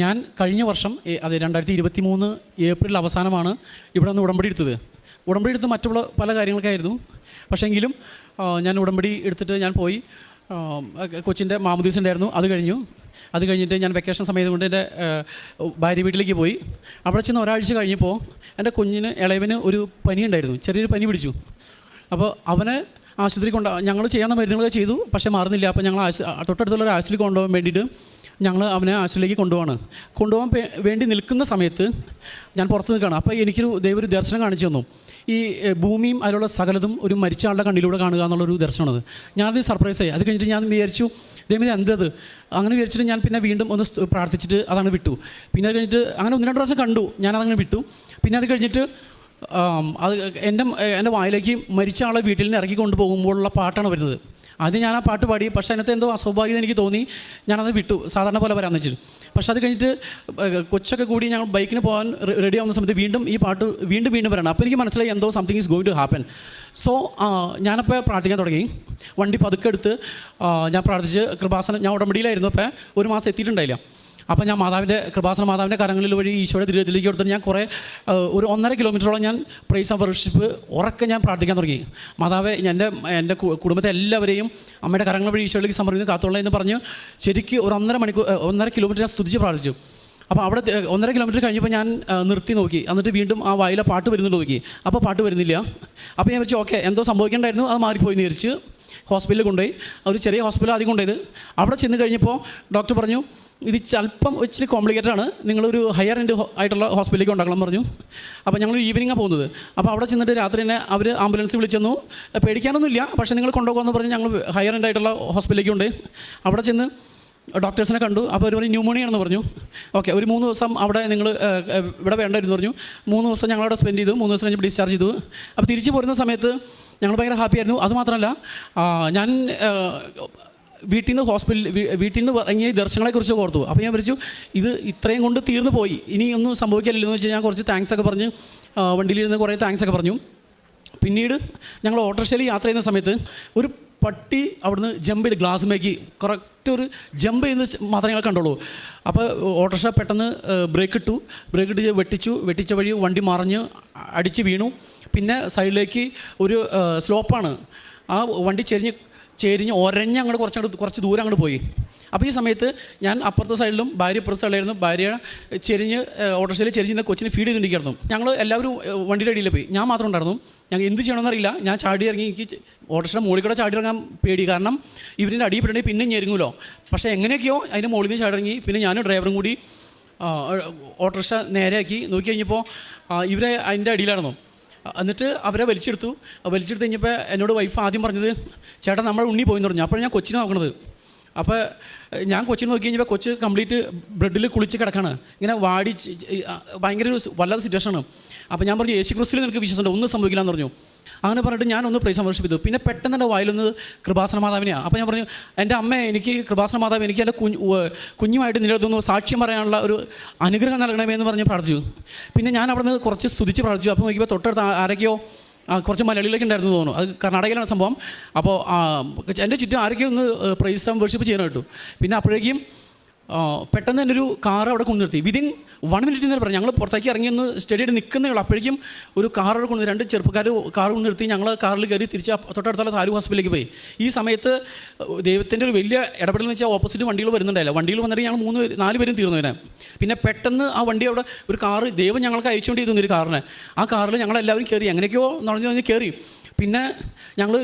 ഞാൻ കഴിഞ്ഞ വർഷം അതെ രണ്ടായിരത്തി ഇരുപത്തി മൂന്ന് ഏപ്രിൽ അവസാനമാണ് ഇവിടെ നിന്ന് ഉടമ്പടി എടുത്തത്. ഉടമ്പടി എടുത്ത് മറ്റുള്ള പല കാര്യങ്ങൾക്കായിരുന്നു പക്ഷേങ്കിലും ഞാൻ ഉടമ്പടി എടുത്തിട്ട് ഞാൻ പോയി കൊച്ചിന്റെ മാമുദീസ് ഉണ്ടായിരുന്നു അത് കഴിഞ്ഞു. അത് കഴിഞ്ഞിട്ട് ഞാൻ വെക്കേഷൻ സമയത്ത് കൊണ്ട് എന്റെ ഭാര്യ വീട്ടിലേക്ക് പോയി. അവിടെ ചെന്ന് ഒരാഴ്ച കഴിഞ്ഞപ്പോൾ എന്റെ കുഞ്ഞിന് ഇളയവന് ഒരു പനി ഉണ്ടായിരുന്നു. ചെറിയൊരു പനി പിടിച്ചു. അപ്പോൾ അവനെ ആശുപത്രി കൊണ്ടാ ഞങ്ങൾ ചെയ്യാവുന്ന മരുന്നുകളൊക്കെ ചെയ്തു പക്ഷേ മാറുന്നില്ല. അപ്പോൾ ഞങ്ങൾ ആശു തൊട്ടടുത്തുള്ള ഒരു ആശുപത്രി കൊണ്ടുപോകാൻ വേണ്ടിയിട്ട് ഞങ്ങൾ അവനെ ആശുപത്രിയിലേക്ക് കൊണ്ടുപോവാണ്. കൊണ്ടുപോകാൻ വേണ്ടി നിൽക്കുന്ന സമയത്ത് ഞാൻ പുറത്ത് നിൽക്കുകയാണ്. അപ്പോൾ എനിക്കൊരു ദൈവം ഒരു ദർശനം കാണിച്ചു തന്നു. ഈ ഭൂമിയും അതിലുള്ള സകലതും ഒരു മരിച്ച ആളുടെ കണ്ണിലൂടെ കാണുക എന്നുള്ളൊരു ദർശനമാണത്. ഞാനത് സർപ്രൈസ് ആയി. അത് കഴിഞ്ഞിട്ട് ഞാൻ വിചാരിച്ചു ദൈവം എന്തത് അങ്ങനെ വിചാരിച്ചിട്ട് ഞാൻ പിന്നെ വീണ്ടും ഒന്ന് പ്രാർത്ഥിച്ചിട്ട് അതാണ് വിട്ടു. പിന്നെ അത് കഴിഞ്ഞിട്ട് അങ്ങനെ ഒന്ന് രണ്ട് പ്രാവശ്യം കണ്ടു. ഞാൻ വിട്ടു. പിന്നെ അത് കഴിഞ്ഞിട്ട് അത് എന്റെ എന്റെ വായിലേക്ക് മരിച്ച ആളെ വീട്ടിൽ നിന്ന് ഇറക്കി കൊണ്ടുപോകുമ്പോഴുള്ള പാട്ടാണ് വരുന്നത്. അത് ഞാൻ ആ പാട്ട് പാടി പക്ഷേ അതിനകത്ത് എന്തോ അസ്വാഭാവികത എനിക്ക് തോന്നി. ഞാനത് വിട്ടു. സാധാരണ പോലെ വരാമെന്ന് വെച്ചിട്ട്. പക്ഷേ അത് കഴിഞ്ഞിട്ട് കൊച്ചൊക്കെ കൂടി ഞങ്ങൾ ബൈക്കിന് പോകാൻ റെഡി ആവുന്ന സമയത്ത് വീണ്ടും ഈ പാട്ട് വീണ്ടും വീണ്ടും വരണം. അപ്പോൾ എനിക്ക് മനസ്സിലായി എന്തോ something is going to happen so ഞാനപ്പോൾ പ്രാർത്ഥിക്കാൻ തുടങ്ങി. വണ്ടി പതുക്കെ എടുത്ത് ഞാൻ പ്രാർത്ഥിച്ച് കൃപാസനം ഞാൻ ഉടമ്പടിയിലായിരുന്നു. അപ്പോൾ ഒരു മാസം എത്തിയിട്ടുണ്ടായില്ല. അപ്പോൾ ഞാൻ മാതാവിന്റെ കൃപാസന മാതാവിന്റെ കരങ്ങളിൽ വഴി ഈശോയുടെ ദുരിതത്തിലേക്ക് എടുത്തിട്ട് ഞാൻ കുറേ ഒരു ഒന്നര കിലോമീറ്ററോളം ഞാൻ പ്രൈസ് ആൻഡ് വർഷിപ്പ് ഉറക്കെ ഞാൻ പ്രാർത്ഥിക്കാൻ തുടങ്ങി. മാതാവ് എന്റെ എന്റെ കുടുംബത്തെ എല്ലാവരെയും അമ്മയുടെ കരങ്ങൾ വഴി ഈശോയിലേക്ക് സമർപ്പിക്കുന്ന കാത്തോളെ എന്ന് പറഞ്ഞ് ശരിക്കും ഒരു ഒന്നര മണിക്കൂർ ഒന്നര കിലോമീറ്റർ ഞാൻ സ്തുതിച്ച് പ്രാർത്ഥിച്ചു. അപ്പോൾ അവിടെ ഒന്നര കിലോമീറ്റർ കഴിഞ്ഞപ്പോൾ ഞാൻ നിർത്തി നോക്കി. എന്നിട്ട് വീണ്ടും ആ വായിലെ പാട്ട് വരുന്നുണ്ട് നോക്കി. അപ്പോൾ പാട്ട് വരുന്നില്ല. അപ്പോൾ ഞാൻ വെച്ചു ഓക്കെ എന്തോ സംഭവിക്കേണ്ടായിരുന്നു അത് മാറിപ്പോയി എന്ന് വിചാരിച്ച് ഹോസ്പിറ്റലിൽ കൊണ്ടുപോയി. ഒരു ചെറിയ ഹോസ്പിറ്റൽ ആദ്യം കൊണ്ടുപോയത്. അവിടെ ചെന്ന് കഴിഞ്ഞപ്പോൾ ഡോക്ടർ പറഞ്ഞു ഇത് അല്പം ഇച്ചിരി കോംപ്ലിക്കേറ്റഡ് ആണ്. നിങ്ങളൊരു ഹയർ എൻഡ് ആയിട്ടുള്ള ഹോസ്പിറ്റലിലേക്ക് ഉണ്ടാക്കണം പറഞ്ഞു. അപ്പോൾ ഞങ്ങൾ ഈവനിങ്ങാണ് പോകുന്നത്. അപ്പോൾ അവിടെ ചെന്നിട്ട് രാത്രി തന്നെ അവർ ആംബുലൻസ് വിളിച്ചെന്നു. പേടിക്കാനൊന്നുമില്ല. പക്ഷേ നിങ്ങൾ കൊണ്ടുപോകാമെന്ന് പറഞ്ഞ് ഞങ്ങൾ ഹയർ എൻഡ് ആയിട്ടുള്ള ഹോസ്പിറ്റലിലേക്ക് ഉണ്ട്. അവിടെ ചെന്ന് ഡോക്ടേഴ്സിനെ കണ്ടു. അപ്പോൾ അവർ പറഞ്ഞു ന്യൂമോണിയാണെന്ന് പറഞ്ഞു. ഓക്കെ ഒരു മൂന്ന് ദിവസം അവിടെ നിങ്ങൾ ഇവിടെ വേണ്ടായിരുന്നു പറഞ്ഞു. മൂന്ന് ദിവസം ഞങ്ങളവിടെ സ്പെൻഡ് ചെയ്തു. മൂന്ന് ദിവസം കഴിഞ്ഞ് ഡിസ്ചാർജ് ചെയ്തു. അപ്പോൾ തിരിച്ചു പോരുന്ന സമയത്ത് ഞങ്ങൾ ഭയങ്കര ഹാപ്പിയായിരുന്നു അതുമാത്രമല്ല ഞാൻ വീട്ടിൽ നിന്ന് ഹോസ്പിറ്റൽ വീട്ടിൽ നിന്ന് ഇറങ്ങിയ ദർശനങ്ങളെ ദർശനങ്ങളെക്കുറിച്ച് ഓർത്തു. അപ്പോൾ ഞാൻ വിളിച്ചു ഇത് ഇത്രയും കൊണ്ട് തീർന്നു പോയി. ഇനി ഒന്നും സംഭവിക്കില്ലെന്ന് വെച്ചാൽ ഞാൻ കുറച്ച് താങ്ക്സ് ഒക്കെ പറഞ്ഞ് വണ്ടിയിലിരുന്ന് കുറേ താങ്ക്സ് ഒക്കെ പറഞ്ഞു. പിന്നീട് ഞങ്ങൾ ഓട്ടോറിക്ഷയിൽ യാത്ര ചെയ്യുന്ന സമയത്ത് ഒരു പട്ടി അവിടുന്ന് ജമ്പ് ചെയ്ത് ഗ്ലാസ്സിലേക്ക് കറക്റ്റ് ഒരു ജമ്പ് ചെയ്ത് മാത്രമേ ഞങ്ങൾ കണ്ടുള്ളൂ. അപ്പോൾ ഓട്ടോറിക്ഷ പെട്ടെന്ന് ബ്രേക്ക് ഇട്ടു. ബ്രേക്ക് ഇട്ട് വെട്ടിച്ചു. വെട്ടിച്ച വഴി വണ്ടി മറിഞ്ഞ് അടിച്ച് വീണു. പിന്നെ സൈഡിലേക്ക് ഒരു സ്ലോപ്പാണ് ആ വണ്ടി ചെരിഞ്ഞ് ചെരിഞ്ഞ് ഒരഞ്ഞ് അങ്ങോട്ട് കുറച്ചങ്ങോട്ട് കുറച്ച് ദൂരം അങ്ങോട്ട് പോയി. അപ്പോൾ ഈ സമയത്ത് ഞാൻ അപ്പുറത്തെ സൈഡിലും ഭാര്യ ഇപ്പുറത്തെ സൈഡിലായിരുന്നു. ഭാര്യ ചെരിഞ്ഞ് ഓട്ടോറിക്ഷയിൽ ചെരിഞ്ഞ് കൊച്ചിനെ ഫീഡ് ചെയ്തുകൊണ്ടിരിക്കുന്നു ഞങ്ങൾ എല്ലാവരും വണ്ടിയുടെ അടിയിൽ പോയി. ഞാൻ മാത്രം ഉണ്ടായിരുന്നു. ഞങ്ങൾ എന്ത് ചെയ്യണമെന്നറിയില്ല. ഞാൻ ചാടി ഇറങ്ങി എനിക്ക് ഓട്ടോറിക്ഷയുടെ മുകളിൽ കൂടെ ചാടി ഇറങ്ങാൻ പേടി. കാരണം ഇവരിന്റെ അടിയിൽ പെടണമെങ്കിൽ പിന്നെ ഞെരുങ്ങുമല്ലോ പക്ഷേ എങ്ങനെയൊക്കെയോ അതിന്റെ മുകളിൽ നിന്ന് ചാടി ഇറങ്ങി. പിന്നെ ഞാനും ഡ്രൈവറും കൂടി ഓട്ടോറിക്ഷ നേരെയാക്കി. നോക്കി കഴിഞ്ഞപ്പോൾ ഇവരെ അതിന്റെ അടിയിലായിരുന്നു. എന്നിട്ട് അവരെ വലിച്ചെടുത്തു. വലിച്ചെടുത്ത് കഴിഞ്ഞപ്പോൾ എന്നോട് വൈഫ് ആദ്യം പറഞ്ഞത് ചേട്ടാ നമ്മൾ ഉണ്ണി പോയെന്ന് പറഞ്ഞു. അപ്പോൾ ഞാൻ കൊച്ചിനെ നോക്കണത്. അപ്പോൾ ഞാൻ കൊച്ചിന് നോക്കി കഴിഞ്ഞപ്പോൾ കൊച്ച് കംപ്ലീറ്റ് ബ്ലഡിൽ കുളിച്ച് കിടക്കാണ്. ഇങ്ങനെ വാടി ഭയങ്കര ഒരു വല്ലാത്ത സിറ്റുവേഷനാണ് അപ്പോൾ ഞാൻ പറഞ്ഞു യേശു ക്രിസ്തുവിൽ നിനക്ക് വിശ്വാസമുണ്ട് ഒന്നും സംഭവിക്കില്ല എന്ന് പറഞ്ഞു. അങ്ങനെ പറഞ്ഞിട്ട് ഞാൻ ഒന്ന് പ്രൈസ് സന്ദർശിപ്പിച്ചു പിന്നെ പെട്ടെന്ന് എന്റെ വായിലൊന്ന് കൃപാസന മാതാവിനെയാണ് അപ്പോൾ ഞാൻ പറഞ്ഞു എന്റെ അമ്മ എനിക്ക് കൃപാസന മാതാവ് എനിക്ക് എന്റെ കുഞ്ഞു കുഞ്ഞുമായിട്ട് നിലനിർത്തുന്നു സാക്ഷ്യം പറയാനുള്ള ഒരു അനുഗ്രഹം നൽകണമേ എന്ന് പറഞ്ഞ് പ്രാർത്ഥിച്ചു. പിന്നെ ഞാൻ അവിടെ നിന്ന് കുറച്ച് സ്തുതിച്ച് പ്രാർത്ഥിച്ചു. അപ്പോൾ നോക്കിയപ്പോൾ തൊട്ടടുത്ത് ആരൊക്കെയോ കുറച്ച് മലയാളികളൊക്കെ ഉണ്ടായിരുന്നു തോന്നുന്നു. അത് കർണാടകയിലാണ് സംഭവം. അപ്പോൾ ആ, എന്റെ ചുറ്റും ആരൊക്കെ ഒന്ന് പ്രൈസ് സംവർഷിപ്പ് ചെയ്യാനായിട്ടു പിന്നെ അപ്പോഴേക്കും ആ, പെട്ടെന്ന് തന്നെ ഒരു കാർ അവിടെ കൊണ്ടു നിർത്തി വിതിൻ വൺ മിനിറ്റ് എന്ന് പറഞ്ഞു ഞങ്ങൾ പുറത്തേക്ക് ഇറങ്ങി ഒന്ന് സ്റ്റഡിയായിട്ട് നിൽക്കുന്നേ ഉള്ളൂ. അപ്പോഴേക്കും ഒരു കാർ അവിടെ കൊണ്ടു രണ്ട് ചെറുപ്പക്കാർ കാർ കൊണ്ടു നിർത്തി ഞങ്ങൾ കാറിൽ കയറി തിരിച്ച് തൊട്ടടുത്തുള്ള താലൂക്ക് ഹോസ്പിറ്റലിലേക്ക് പോയി. ഈ സമയത്ത് ദൈവത്തിന്റെ ഒരു വലിയ ഇടപെടൽ എന്ന് വെച്ചാൽ ഓപ്പോസിറ്റ് വണ്ടികൾ വരുന്നുണ്ടായില്ല. വണ്ടിയിൽ വന്നിട്ട് ഞങ്ങൾ മൂന്ന് നാല് പേരും തീർന്നു വരാം പിന്നെ പെട്ടെന്ന് ആ വണ്ടി അവിടെ ഒരു കാറ് ദൈവം ഞങ്ങൾക്ക് അയച്ചുകൊണ്ട് ചെയ്തു ഒരു കാറിന് ആ കാറിൽ ഞങ്ങളെല്ലാവരും കയറി. എങ്ങനെയൊക്കെയോ നടന്നു പറഞ്ഞ് കയറി. പിന്നെ ഞങ്ങൾ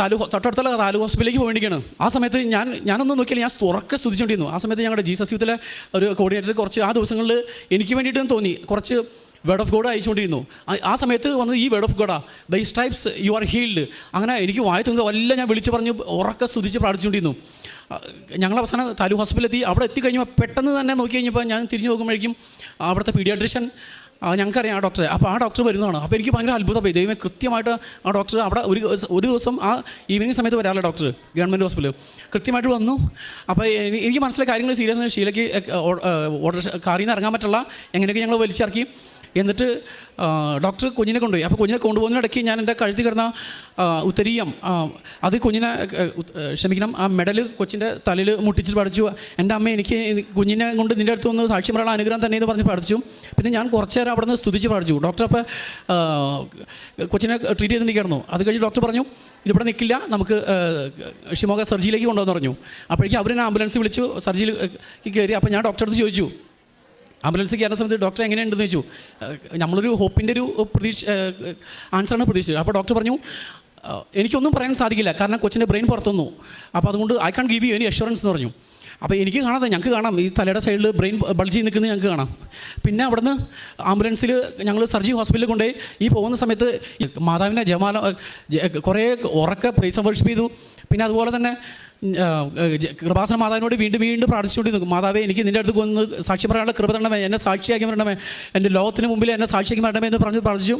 താലൂക്ക് തൊട്ടടുത്തുള്ള താലൂക്ക് ഹോസ്പിറ്റലിലേക്ക് പോയിരിക്കുകയാണ് ആ സമയത്ത് ഞാൻ ഞാനൊന്നും നോക്കിയാൽ ഞാൻ തുറക്കെ സ്തുതിച്ചുകൊണ്ടിരുന്നു ആ സമയത്ത് ഞങ്ങളുടെ ജീസസ് യൂത്തിലെ ഒരു കോർഡിനേറ്റർ കുറച്ച് ആ ദിവസങ്ങളിൽ എനിക്ക് വേണ്ടിയിട്ടും തോന്നി. കുറച്ച് വേർഡ് ഓഫ് ഗോഡ് അയച്ചുകൊണ്ടിരുന്നു. ആ- സമയത്ത് വന്നത് ഈ word of God the stripes you are healed അങ്ങനെ എനിക്ക് വായി തോന്നുന്നത് എല്ലാം ഞാൻ വിളിച്ച് പറഞ്ഞ് ഉറക്കെ സ്തുതിച്ച് പ്രാർത്ഥിച്ചുകൊണ്ടിരുന്നു. ഞങ്ങൾ അവസാനം താലൂക്ക് ഹോസ്പിറ്റലിൽ എത്തി. അവിടെ എത്തിക്കഴിഞ്ഞപ്പോൾ പെട്ടെന്ന് തന്നെ നോക്കി കഴിഞ്ഞപ്പോൾ ഞാൻ തിരിഞ്ഞു നോക്കുമ്പോഴേക്കും അവിടുത്തെ പീഡിയാട്രിഷ്യൻ ആ, ഞങ്ങൾക്കറിയാം ആ ഡോക്ടറെ അപ്പോൾ ആ ഡോക്ടർ വരുന്നതാണ് അപ്പോൾ എനിക്ക് ഭയങ്കര അത്ഭുതമായി ദൈവമേ കൃത്യമായിട്ട് ആ ഡോക്ടർ അവിടെ ഒരു ഒരു ദിവസം ആ ഈവനിങ് സമയത്ത് വരാറില്ല ഡോക്ടർ ഗവൺമെന്റ് ഹോസ്പിറ്റൽ കൃത്യമായിട്ട് വന്നു അപ്പോൾ എനിക്ക് മനസ്സിലായ കാര്യങ്ങൾ സീരിയസ് ഷീലയ്ക്ക് ഓർഡർ കാറിൽ നിന്ന് ഇറങ്ങാൻ പറ്റുള്ള എങ്ങനെയൊക്കെ ഞങ്ങൾ വലിച്ചിറക്കി എന്നിട്ട് ഡോക്ടർ കുഞ്ഞിനെ കൊണ്ടുപോയി. അപ്പോൾ കുഞ്ഞിനെ കൊണ്ടുപോകുന്നതിനിടയ്ക്ക് ഞാൻ എന്റെ കഴുത്തി കിടന്ന ഉത്തരീയം അത് കുഞ്ഞിനെ ക്ഷമിക്കണം ആ മെഡൽ കൊച്ചിന്റെ തലയിൽ മുട്ടിച്ച് പഠിച്ചു. എന്റെ അമ്മ എനിക്ക് കുഞ്ഞിനെ കൊണ്ട് നിന്റെ അടുത്ത് വന്ന് സാക്ഷ്യം പറയാനുള്ള അനുഗ്രഹം തന്നെ എന്ന് പറഞ്ഞ് പഠിച്ചു. പിന്നെ ഞാൻ കുറച്ച് നേരം അവിടെ നിന്ന് സ്തുതിച്ച് പഠിച്ചു. ഡോക്ടർ അപ്പോൾ കൊച്ചിനെ ട്രീറ്റ് ചെയ്ത് നിൽക്കായിരുന്നു അത് കഴിഞ്ഞ് ഡോക്ടർ പറഞ്ഞു ഇതിവിടെ നിൽക്കില്ല നമുക്ക് ഷിമോഗ സർജിയിലേക്ക് കൊണ്ടുവന്ന് പറഞ്ഞു. അപ്പോഴേക്കും അവരെന്നെ ആംബുലൻസ് വിളിച്ചു സർജിയിൽ കയറി. അപ്പോൾ ഞാൻ ഡോക്ടറെ അടുത്ത് ചോദിച്ചു ആംബുലൻസ് കയറുന്ന സമയത്ത് ഡോക്ടർ എങ്ങനെയുണ്ടെന്ന് ചോദിച്ചു. നമ്മളൊരു ഹോപ്പിന്റെ ഒരു പ്രതീക്ഷ ആൻസറാണ് പ്രതീക്ഷിച്ചത്. അപ്പോൾ ഡോക്ടർ പറഞ്ഞു എനിക്കൊന്നും പറയാൻ സാധിക്കില്ല. കാരണം കൊച്ചിന്റെ ബ്രെയിൻ പുറത്തുനിന്നു. അപ്പോൾ അതുകൊണ്ട് I can't give you any assurance എന്ന് പറഞ്ഞു. അപ്പോൾ എനിക്ക് കാണാതെ ഞങ്ങൾക്ക് കാണാം. ഈ തലയുടെ സൈഡിൽ ബ്രെയിൻ ബൾജി നിൽക്കുന്നത് ഞങ്ങൾക്ക് കാണാം. പിന്നെ അവിടുന്ന് ആംബുലൻസിൽ ഞങ്ങൾ സർജി ഹോസ്പിറ്റലിൽ കൊണ്ടുപോയി. ഈ പോകുന്ന സമയത്ത് മാതാവിനെ ജമാല കുറേ ഉറക്കെ പ്രൈസ് വർഷിപ്പ് ചെയ്തു പിന്നെ അതുപോലെ തന്നെ കൃപാസന മാതാവിനോട് വീണ്ടും വീണ്ടും പ്രാർത്ഥിച്ചുകൊണ്ട് നിൽക്കും മാതാവേ എനിക്ക് നിന്റെ അടുത്ത് വന്ന് സാക്ഷി പറയാനുള്ള കൃപ തരണമേ എന്നെ സാക്ഷിയാക്കി വരണമേ എന്റെ ലോകത്തിന് മുമ്പിൽ എന്നെ സാക്ഷിയാക്കി വരണമേ എന്ന് പറഞ്ഞ് പ്രാർത്ഥിച്ചു.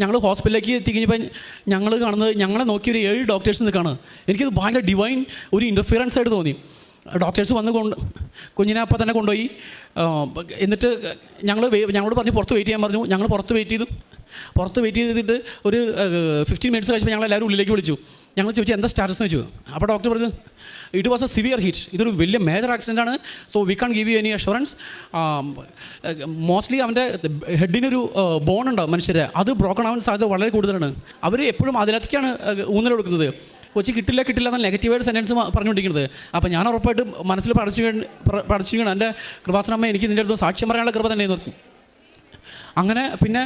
ഞങ്ങൾ ഹോസ്പിറ്റലിലേക്ക് എത്തിക്കഴിഞ്ഞപ്പോൾ ഞങ്ങൾ കാണുന്നത് ഞങ്ങളെ നോക്കി ഒരു ഏഴ് ഡോക്ടേഴ്സ് നിൽക്കുകയാണ് എനിക്കത് ഭയങ്കര ഡിവൈൻ ഒരു ഇന്റർഫിയറൻസ് ആയിട്ട് തോന്നി. ഡോക്ടേഴ്സ് വന്ന് കൊണ്ട് കുഞ്ഞിനെ അപ്പം തന്നെ കൊണ്ടുപോയി. എന്നിട്ട് ഞങ്ങൾ ഞങ്ങളോട് പറഞ്ഞ് പുറത്ത് വെയിറ്റ് ചെയ്യാൻ പറഞ്ഞു. ഞങ്ങൾ പുറത്ത് വെയിറ്റ് ചെയ്തു. പുറത്ത് വെയിറ്റ് ചെയ്തിട്ട് ഒരു ഫിഫ്റ്റീൻ മിനിറ്റ്സ് കഴിച്ചപ്പോൾ ഞങ്ങൾ എല്ലാവരും ഉള്ളിലേക്ക് വിളിച്ചു. ഞങ്ങൾ ചോദിച്ചു എന്താ സ്റ്റാറ്റസ് എന്ന് ചോദിച്ചു? അപ്പോൾ ഡോക്ടർ പറഞ്ഞു it was a severe hit ഇതൊരു വലിയ മേജർ ആക്സിഡന്റ് ആണ്. So we can't give you any assurance mostly അവന്റെ ഹെഡിനൊരു ബോൺ ഉണ്ടാവും മനുഷ്യരെ? അത് ബ്രോക്കൺ ആവാൻ സാധ്യത വളരെ കൂടുതലാണ്. അവർ എപ്പോഴും അതിനകത്തേക്കാണ് ഊന്നൽ കൊടുക്കുന്നത്. കൊച്ചി കിട്ടില്ല കിട്ടില്ല എന്ന നെഗറ്റീവായിട്ട് സെന്റൻസ് പറഞ്ഞുകൊണ്ടിരിക്കുന്നത്. അപ്പോൾ ഞാൻ ഉറപ്പായിട്ടും മനസ്സിൽ പഠിച്ചു പഠിച്ചു എന്റെ കൃപാസനമ്മ എനിക്ക് നിന്റെ അടുത്ത് സാക്ഷ്യം പറയാനുള്ള കൃപ തന്നെ എന്ന് അങ്ങനെ പിന്നെ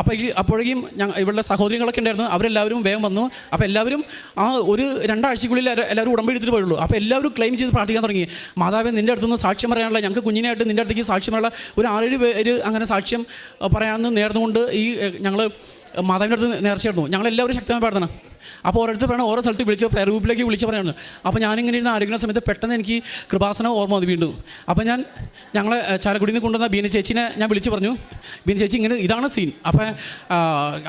അപ്പോൾ ഈ അപ്പോഴേക്കും ഞങ്ങൾ ഇവളുടെ സഹോദരികളൊക്കെ ഉണ്ടായിരുന്നു. അവരെല്ലാവരും വേഗം വന്നു. അപ്പോൾ എല്ലാവരും ആ ഒരു രണ്ടാഴ്ചക്കുള്ളിൽ എല്ലാവരും ഉടമ്പ് എടുത്തിട്ട് പോയുള്ളൂ. അപ്പോൾ എല്ലാവരും ക്ലെയിം ചെയ്ത് പ്രാർത്ഥിക്കാൻ തുടങ്ങി. മാതാവ് നിന്റെ അടുത്തുനിന്ന് സാക്ഷ്യം പറയാനുള്ള ഞങ്ങൾക്ക് കുഞ്ഞിനായിട്ട് നിന്റെ അടുത്തേക്ക് സാക്ഷ്യം പറയാനുള്ള ഒരു ആറേഴ് പേര് അങ്ങനെ സാക്ഷ്യം പറയാമെന്ന് നേർന്നുകൊണ്ട് ഈ ഞങ്ങൾ മാതാവിന്റെ അടുത്ത് നേർച്ചയായിരുന്നു. ഞങ്ങളെല്ലാവരും ശക്തമായി പ്രാർത്ഥന. അപ്പോൾ ഓരോരുത്തർ പറയണം ഓരോ സ്ഥലത്ത് വിളിച്ച് പ്രയർ ഗ്രൂപ്പിലേക്ക് വിളിച്ച് പറയുന്നത് അപ്പോൾ ഞാനിങ്ങനെ ഇരുന്ന് ആരോഗ്യ സമയത്ത് പെട്ടെന്ന് എനിക്ക് കൃപാസനം ഓർമ്മ വന്നു വീണ്ടും. അപ്പോൾ ഞാൻ ഞങ്ങളെ ചാലക്കുടിയിൽ നിന്ന് കൊണ്ടുവന്ന ബീന ചേച്ചിനെ ഞാൻ വിളിച്ച് പറഞ്ഞു. ബീന ചേച്ചി ഇങ്ങനെ ഇതാണ് സീൻ അപ്പോൾ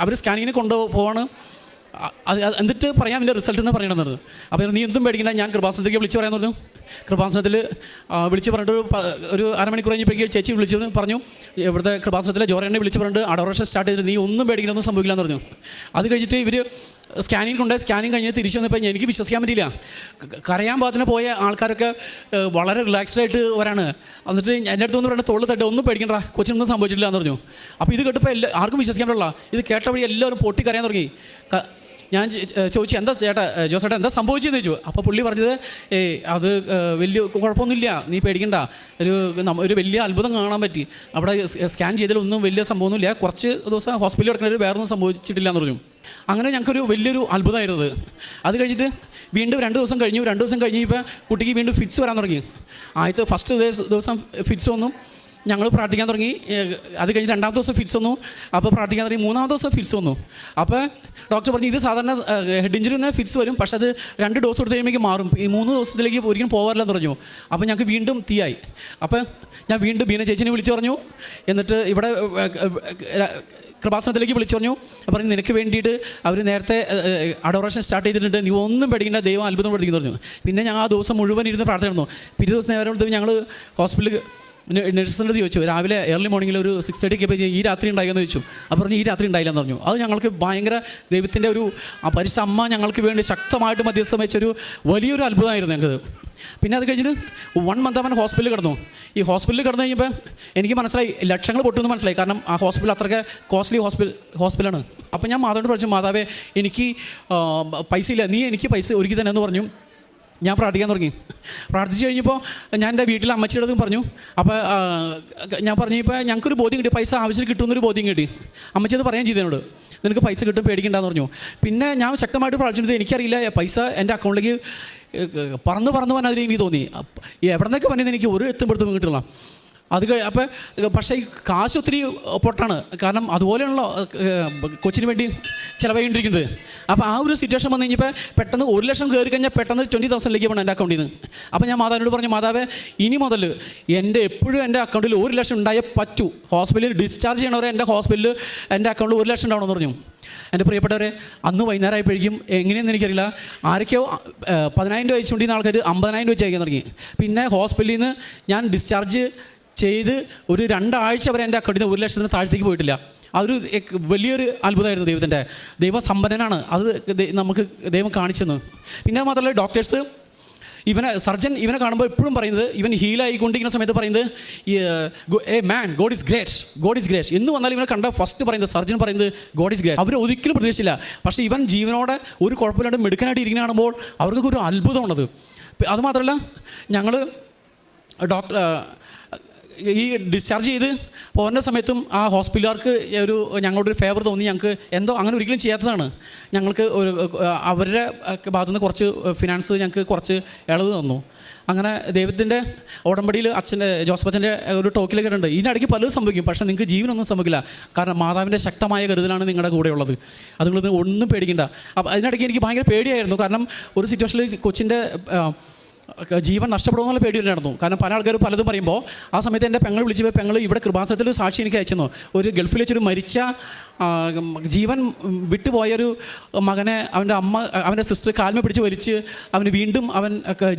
അവർ സ്കാനിങ്ങിന് അത് എന്നിട്ട് പറയാം എന്റെ റിസൾട്ട് എന്ന് പറയണമെന്നത് അപ്പോൾ നീ എന്തും പേടിക്കണ്ട ഞാൻ കൃപാസനത്തിലേക്ക് വിളിച്ച് പറയാൻ പറഞ്ഞു. കൃപാസനത്തിൽ വിളിച്ച് പറഞ്ഞിട്ട് ഒരു അരമണിക്കൂർ കഴിഞ്ഞപ്പോഴേക്കും ചേച്ചി വിളിച്ച് പറഞ്ഞു ഇവിടുത്തെ കൃപാസനത്തിലെ ജോറേനെ വിളിച്ച് പറഞ്ഞിട്ട് അഡോറേഷൻ സ്റ്റാർട്ട് ചെയ്തിട്ട് നീ ഒന്നും പേടിക്കണമെന്ന് സംഭവിക്കില്ല എന്ന് പറഞ്ഞു. അത് കഴിഞ്ഞിട്ട് ഇവർ സ്കാനിങ് കൊണ്ട് സ്കാനിങ് കഴിഞ്ഞ് തിരിച്ചു വന്നപ്പോൾ എനിക്ക് വിശ്വസിക്കാൻ പറ്റിയില്ല. കരയാൻ പാകത്തിന് പോയ ആൾക്കാരൊക്കെ വളരെ റിലാക്സ്ഡ് ആയിട്ട് വരാണ്. എന്നിട്ട് എന്റെ അടുത്ത് ഒന്ന് പറയുന്നത് തോളിൽ തട്ട് ഒന്നും പേടിക്കണ്ട കൊച്ചിനൊന്നും സംഭവിച്ചിട്ടില്ല എന്ന് പറഞ്ഞു. അപ്പോൾ ഇത് കേട്ടപ്പോൾ എല്ലാ ആർക്കും വിശ്വസിക്കാൻ പറ്റില്ല. ഇത് കേട്ട വഴി എല്ലാവരും പൊട്ടി കരയാൻ തുടങ്ങി. ഞാൻ ചോദിച്ചു എന്താ ചേട്ടാ? ജോസേട്ടാ എന്താ സംഭവിച്ചതെന്ന് ചോദിച്ചു. അപ്പോൾ പുള്ളി പറഞ്ഞത് ഏയ് അത് വലിയ കുഴപ്പമൊന്നുമില്ല. നീ പേടിക്കണ്ട. ഒരു ഒരു വലിയ അത്ഭുതം കാണാൻ പറ്റി. അവിടെ സ്കാൻ ചെയ്തതിലൊന്നും വലിയ സംഭവമൊന്നുമില്ല. കുറച്ച് ദിവസം ഹോസ്പിറ്റലിൽ കിടക്കുന്നവർ വേറൊന്നും സംഭവിച്ചിട്ടില്ല എന്ന് പറഞ്ഞു. അങ്ങനെ ഞങ്ങൾക്കൊരു വലിയൊരു അത്ഭുതമായിരുന്നത്. അത് കഴിഞ്ഞിട്ട് വീണ്ടും രണ്ട് ദിവസം കഴിഞ്ഞു. രണ്ട് ദിവസം കഴിഞ്ഞ് ഇപ്പോൾ കുട്ടിക്ക് വീണ്ടും ഫിറ്റ്സ് വരാൻ തുടങ്ങി. ആദ്യത്തെ ഫസ്റ്റ് ദിവസം ഫിറ്റ്സ് വന്നു. ഞങ്ങൾ പ്രാർത്ഥിക്കാൻ തുടങ്ങി. അത് കഴിഞ്ഞ് രണ്ടാമത്തെ ദിവസം ഫിറ്റ്സ് വന്നു. അപ്പോൾ പ്രാർത്ഥിക്കാൻ തുടങ്ങി. മൂന്നാമത്തെ ദിവസം ഫിറ്റ്സ് വന്നു. അപ്പോൾ ഡോക്ടർ പറഞ്ഞു ഇത് സാധാരണ ഹെഡ് ഇഞ്ചുറി നിന്ന് ഫിറ്റ്സ് വരും. പക്ഷേ അത് രണ്ട് ഡോസ് കൊടുത്ത് മാറും. ഈ മൂന്ന് ദിവസത്തിലേക്ക് ഒരിക്കലും പോകാറില്ലെന്ന് പറഞ്ഞു. അപ്പോൾ ഞങ്ങൾക്ക് വീണ്ടും തീയായി. അപ്പോൾ ഞാൻ വീണ്ടും ബീന ചേച്ചിനെ വിളിച്ചു പറഞ്ഞു. എന്നിട്ട് ഇവിടെ കൃപാസനത്തിലേക്ക് വിളിച്ചു പറഞ്ഞു. പറഞ്ഞു നിനക്ക് വേണ്ടിയിട്ട് അവർ നേരത്തെ അഡോറേഷൻ സ്റ്റാർട്ട് ചെയ്തിട്ടുണ്ട്. നീ ഒന്നും പേടിക്കേണ്ട. ദൈവം അത്ഭുതം പഠിക്കുന്നു പറഞ്ഞു. പിന്നെ ഞാൻ ആ ദിവസം മുഴുവൻ ഇരുന്ന് പ്രാർത്ഥിക്കുന്നു പിറ്റേ ദിവസം നേരം ഞങ്ങൾ ഹോസ്പിറ്റലിൽ നഴ്സിന്റെ ചോദിച്ചു രാവിലെ ഏർലി മോർണിംഗിൽ ഒരു സിക്സ് തേർട്ടിക്ക് പോയി ഈ രാത്രി ഉണ്ടായെന്ന് ചോദിച്ചു. അപ്പോൾ പറഞ്ഞു ഈ രാത്രി ഉണ്ടായില്ല എന്ന് പറഞ്ഞു. അത് ഞങ്ങൾക്ക് ഭയങ്കര ദൈവത്തിന്റെ ഒരു ആ പരിശ അമ്മ ഞങ്ങൾക്ക് വേണ്ടി ശക്തമായിട്ട് മധ്യസ്ഥം വെച്ചൊരു വലിയൊരു അത്ഭുതമായിരുന്നു ഞങ്ങൾക്ക് പിന്നെ അത് കഴിഞ്ഞിട്ട് വൺ മന്ത് അവൻ ഹോസ്പിറ്റലിൽ കിടന്നു. ഈ ഹോസ്പിറ്റലിൽ കിടന്നു കഴിഞ്ഞപ്പോൾ എനിക്ക് മനസ്സിലായി ലക്ഷങ്ങൾ പൊട്ടുമെന്ന് മനസ്സിലായി. കാരണം ആ ഹോസ്പിറ്റൽ അത്രയ്ക്ക് കോസ്റ്റ്ലി ഹോസ്പിറ്റൽ ഹോസ്പിറ്റലാണ് അപ്പോൾ ഞാൻ മാതാവിനോട് പറഞ്ഞു മാതാവേ എനിക്ക് പൈസ ഇല്ല നീ എനിക്ക് പൈസ ഒരുക്കി തന്നെ എന്ന് പറഞ്ഞു. ഞാൻ പ്രാർത്ഥിക്കാൻ തുടങ്ങി. പ്രാർത്ഥിച്ച് കഴിഞ്ഞപ്പോൾ ഞാൻ എന്റെ വീട്ടിൽ അമ്മച്ചിയുടെ അടുത്ത് പറഞ്ഞു അപ്പോൾ ഞാൻ പറഞ്ഞു ഇപ്പോൾ ഞങ്ങൾക്കൊരു ബോധ്യം കിട്ടി പൈസ ആവശ്യത്തിൽ കിട്ടുമെന്നൊരു ബോധ്യം കിട്ടി. അമ്മച്ചി അത് പറയാൻ ചെയ്തതിനോട് നിനക്ക് പൈസ കിട്ടും പേടിക്കണ്ടെന്ന് പറഞ്ഞു. പിന്നെ ഞാൻ ശക്തമായിട്ട് പ്രാർത്ഥിച്ചിട്ട് എനിക്കറിയില്ല പൈസ എന്റെ അക്കൗണ്ടിലേക്ക് പറന്ന് പറന്ന് അതിൽ എനിക്ക് തോന്നി. എവിടെ നിന്നൊക്കെ എനിക്ക് ഒരു എത്തുമ്പോഴത്തും കിട്ടില്ല അത് കഴി അപ്പോൾ പക്ഷേ കാശ് ഒത്തിരി പൊട്ടാണ്. കാരണം അതുപോലെയുള്ള കൊച്ചിന് വേണ്ടി ചിലവായിക്കൊണ്ടിരിക്കുന്നത് അപ്പോൾ ആ ഒരു സിറ്റുവേഷൻ വന്നു കഴിഞ്ഞപ്പോൾ പെട്ടെന്ന് ഒരു ലക്ഷം കയറി കഴിഞ്ഞാൽ പെട്ടെന്ന് ട്വന്റി തൗസൻഡിലേക്ക് പോകണം എന്റെ അക്കൗണ്ടിൽ നിന്ന്. അപ്പോൾ ഞാൻ മാതാവിനോട് പറഞ്ഞു മാതാവേ ഇനി മുതൽ എന്റെ എപ്പോഴും എന്റെ അക്കൗണ്ടിൽ ഒരു ലക്ഷം ഉണ്ടായേ പറ്റൂ. ഹോസ്പിറ്റലിൽ ഡിസ്ചാർജ് ചെയ്യണവരെ എന്റെ ഹോസ്പിറ്റലിൽ എന്റെ അക്കൗണ്ടിൽ ഒരു ലക്ഷം ഉണ്ടാവണമെന്ന് പറഞ്ഞു. എന്റെ പ്രിയപ്പെട്ടവരെ അന്ന് വൈകുന്നേരം ആയപ്പോഴേക്കും എങ്ങനെയെന്ന് എനിക്കറിയില്ല. ആരൊക്കെയോ പതിനായിരം രൂപ അയച്ചുകൊണ്ടിരുന്ന ആൾക്കാർ അമ്പതിനായിരം രൂപ അയക്കാൻ തുടങ്ങി. പിന്നെ ഹോസ്പിറ്റലിൽ നിന്ന് ഞാൻ ഡിസ്ചാർജ് ചെയ്ത് ഒരു രണ്ടാഴ്ച വരെ എന്റെ അക്കൗണ്ടിൽ ഒരു ലക്ഷത്തിന് താഴത്തേക്ക് പോയിട്ടില്ല. അതൊരു വലിയൊരു അത്ഭുതമായിരുന്നു ദൈവത്തിന്റെ. ദൈവ സമ്പന്നനാണ് അത് നമുക്ക് ദൈവം കാണിച്ചെന്ന്. പിന്നെ മാത്രമല്ല ഡോക്ടേഴ്സ് ഇവനെ സർജൻ ഇവനെ കാണുമ്പോൾ എപ്പോഴും പറയുന്നത് ഇവൻ ഹീലായിക്കൊണ്ടിരിക്കുന്ന സമയത്ത് പറയുന്നത് amen God is great God is great എന്ന് വന്നാൽ ഇവനെ കണ്ട ഫസ്റ്റ് പറയുന്നത് സർജൻ പറയുന്നത് ഗോഡ് ഇസ് ഗ്രേറ്റ് അവർ ഒരിക്കലും പ്രതീക്ഷിച്ചില്ല. പക്ഷേ ഇവൻ ജീവനോടെ ഒരു കുഴപ്പമില്ലാണ്ട് മെടുക്കാനായിട്ട് ഇരിക്കുന്ന കാണുമ്പോൾ അവർക്കൊക്കെ ഒരു അത്ഭുതമാണത്. അതുമാത്രമല്ല ഞങ്ങൾ ഡോക്ടർ ഈ ഡിസ്ചാർജ് ചെയ്ത് പോകുന്ന സമയത്തും ആ ഹോസ്പിറ്റലുകാർക്ക് ഒരു ഞങ്ങളുടെ ഒരു ഫേവർ തോന്നി. ഞങ്ങൾക്ക് എന്തോ അങ്ങനെ ഒരിക്കലും ചെയ്യാത്തതാണ്. ഞങ്ങൾക്ക് ഒരു അവരുടെ ഭാഗത്തു നിന്ന് കുറച്ച് ഫിനാൻസ് ഞങ്ങൾക്ക് കുറച്ച് ഇളവ് തന്നു. അങ്ങനെ ദൈവത്തിന്റെ ഉടമ്പടിയിൽ അച്ഛന്റെ ജോസഫ് അച്ഛന്റെ ഒരു ടോക്കിലൊക്കെ ഉണ്ട് ഇതിനിടയ്ക്ക് പലതും സംഭവിക്കും പക്ഷേ നിങ്ങൾക്ക് ജീവനൊന്നും സംഭവിക്കില്ല. കാരണം മാതാവിന്റെ ശക്തമായ കരുതലാണ് നിങ്ങളുടെ കൂടെ ഉള്ളത് നിങ്ങൾ ഒന്നും പേടിക്കണ്ട. അപ്പം അതിനിടയ്ക്ക് എനിക്ക് ഭയങ്കര പേടിയായിരുന്നു. കാരണം ഒരു സിറ്റുവേഷനിൽ കൊച്ചിന്റെ ജീവൻ നഷ്ടപ്പെടുമെന്നുള്ള പേടി ഉണ്ടായിരുന്നു കാരണം പല ആൾക്കാർ പലതും പറയുമ്പോൾ ആ സമയത്ത് എന്റെ പെങ്ങൾ വിളിച്ച് പെങ്ങൾ ഇവിടെ കൃപാസനത്തിൽ സാക്ഷി എനിക്ക് അയച്ചു ഒരു ഗൾഫിൽ വെച്ചൊരു മരിച്ച ജീവൻ വിട്ടുപോയൊരു മകനെ അവന്റെ അമ്മ അവന്റെ സിസ്റ്റർ കാൽമ പിടിച്ച് വലിച്ച് അവന് വീണ്ടും അവൻ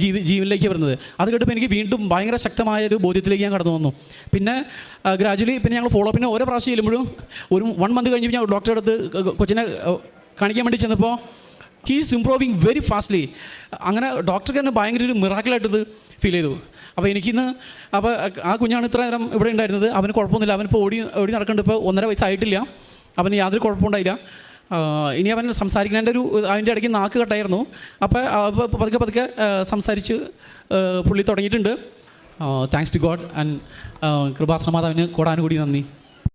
ജീവ ജീവനിലേക്ക് വരുന്നത്. അത് കേട്ടപ്പോൾ എനിക്ക് വീണ്ടും ഭയങ്കര ശക്തമായ ഒരു ബോധ്യത്തിലേക്ക് ഞാൻ കടന്നു വന്നു. പിന്നെ ഗ്രാജുവലി പിന്നെ ഞങ്ങൾ ഫോളോ പിന്നെ ഓരോ പ്രാവശ്യം ചെല്ലുമ്പോഴും ഒരു വൺ മന്ത് കഴിഞ്ഞ് ഞാൻ ഡോക്ടറെ അടുത്ത് കൊച്ചിനെ കാണിക്കാൻ വേണ്ടി ചെന്നപ്പോൾ ഹീസ് ഇംപ്രൂവിങ് വെരി ഫാസ്റ്റ്ലി അങ്ങനെ ഡോക്ടർക്ക് തന്നെ ഭയങ്കര ഒരു മിറാക്കിളായിട്ട് ഇത് ഫീൽ ചെയ്തു. അപ്പോൾ എനിക്കിന്ന് അപ്പോൾ ആ കുഞ്ഞാണ് ഇത്ര നേരം ഇവിടെ ഉണ്ടായിരുന്നത്. അവന് കുഴപ്പമൊന്നുമില്ല. അവനിപ്പോൾ ഓടി ഓടി നടക്കുന്നുണ്ട്. ഇപ്പോൾ ഒന്നര വയസ്സായിട്ടില്ല അവന് യാതൊരു കുഴപ്പമുണ്ടായില്ല ഇനി അവൻ സംസാരിക്കുന്നതിന്റെ ഒരു അതിന്റെ ഇടയ്ക്ക് നാക്ക് കട്ടായിരുന്നു. അപ്പോൾ പതുക്കെ പതുക്കെ സംസാരിച്ച് പുള്ളി തുടങ്ങിയിട്ടുണ്ട്. താങ്ക്സ് ടു ഗോഡ് ആൻഡ് കൃപാസന മാതാവിന് കൂടാനുകൂടി നന്ദി.